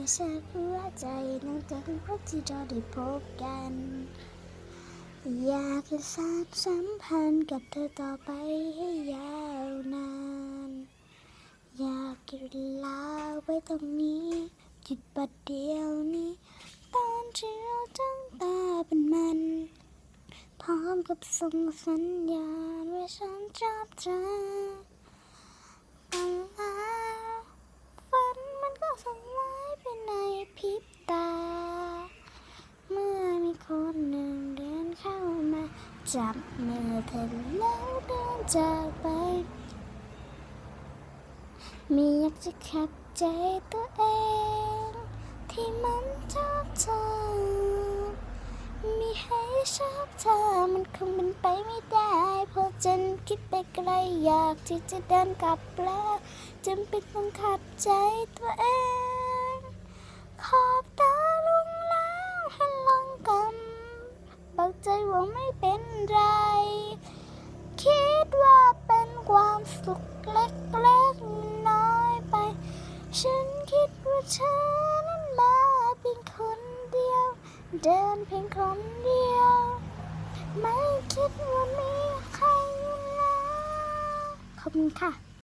ก็ชักหัวใจนั่งจากพบที่เราได้พบกัน อยากจะสานสัมพันธ์กับเธอต่อไปให้ยาวนาน อยากหยุดลาไว้ตรงนี้หยุดปัดเดียวนี้ ตอนที่เราจ้องตาเป็นมัน พร้อมกับส่งสัญญาณว่าฉันชอบเธอฝันแล้วฝันมันก็สลายไปในพริบตา เมื่อมีคนหนึ่งเดินเข้ามา จับมือเธอแล้วเดินจากไปไม่อยากจะขัดใจตัวเอง ที่มันชอบเธอ มีให้ชอบเธอมันคงเป็นไปไม่ได้ เพราะฉันคิดไปไกลอยากที่จะเดินกลับแล้วจำเป็นต้องขัดใจตัวเอง ขอบตา ไม่เป็นไร คิดว่าเป็นความสุขเล็กๆน้อยไป ฉันคิดว่าเธอนั้นมาเพียงคนเดียว เดินเพียงคนเดียว ไม่คิดว่ามีใครอยู่แล้วขอบคุณค่ะ